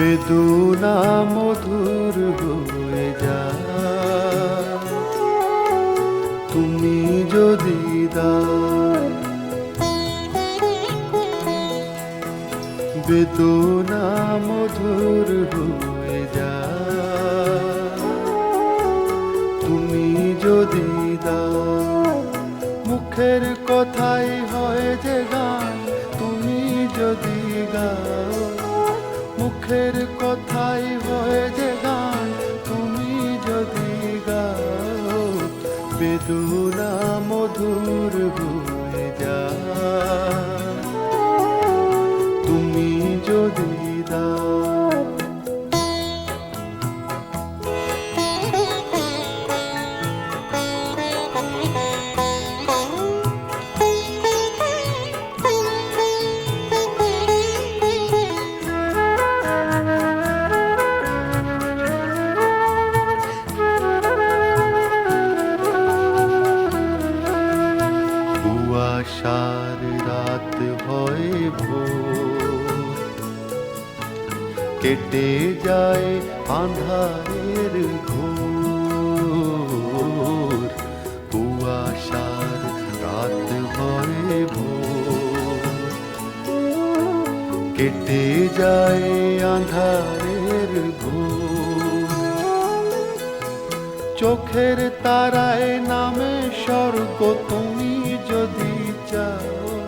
বেদনা মধুর হয়ে যা তুমি যদি দাও, বেদনা মধুর হয়ে যা তুমি যদি দাও, মুখের কথাই মুখের কথাই হয় যে গান। তুমি যদি গাও বেদনা মধুর হয়ে কেটে যায় আন্ধারের ঘোর। কুয়াশার রাত হয় ভোর। কেটে যায় আন্ধারের ঘোর। চোখের তারায় নামে স্বর্গ তুমি যদি চাও।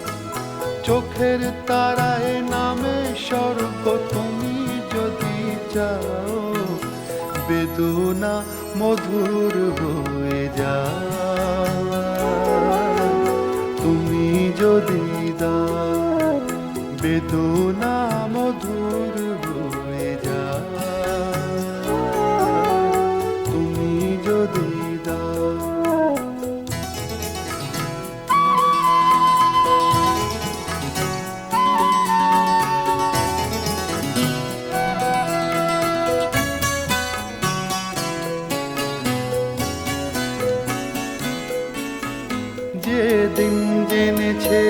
চোখের তারায় নামে স্বর্গ তুমি বেদনা মধুর হয়ে যা তুমি যদি দা বেদনা মধুর যেদিন জেনেছে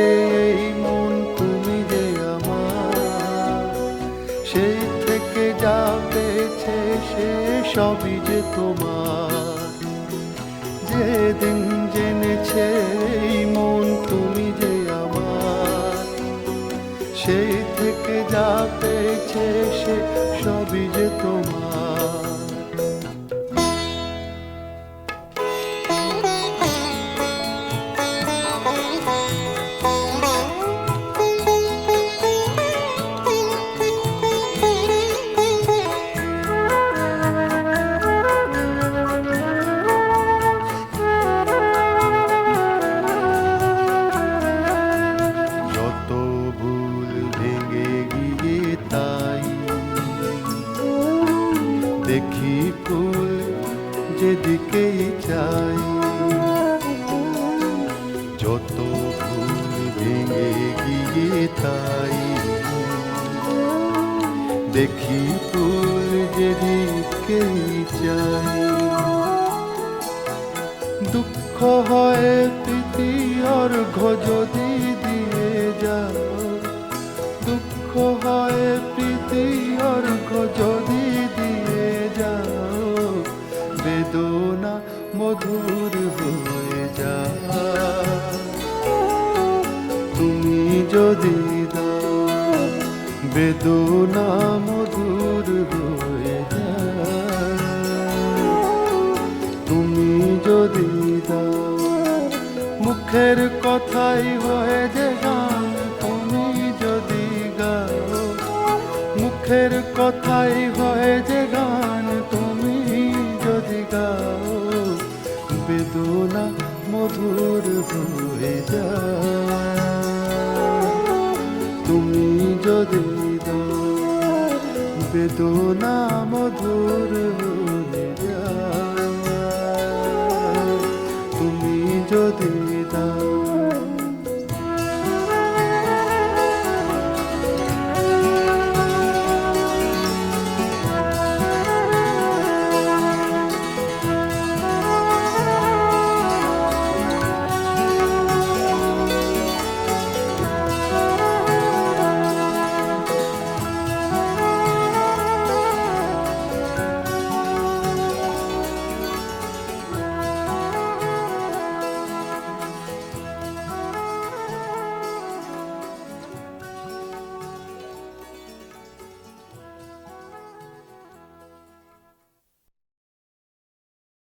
এই মন তুমি যে আমার। সেই থেকে যা পেয়েছে সে সবই যে তোমার। যেদিন জেনেছে এই মন তুমি যে আমার। সেই থেকে যা পেয়েছে সে সবই যে তোমার। দেখি ফুল যেদিকেই চাই। যত ভুল ভেঙে গিয়ে তাই। দেখি ফুল যেদিকেই চাই। দুঃখ হয় প্রীতি অর্ঘ যদি মধুর হয়ে যা। তুমি যদি বেদনা মধুর হয়ে যা। তুমি যদি দাও, মুখের কথাই হয়ে যে গান। তুমি যদি গাও, মুখের কথাই হয়ে যে গান। মধুর হয়ে যা তুমি যদি বেদনা মধুর হয়ে যা তুমি যদি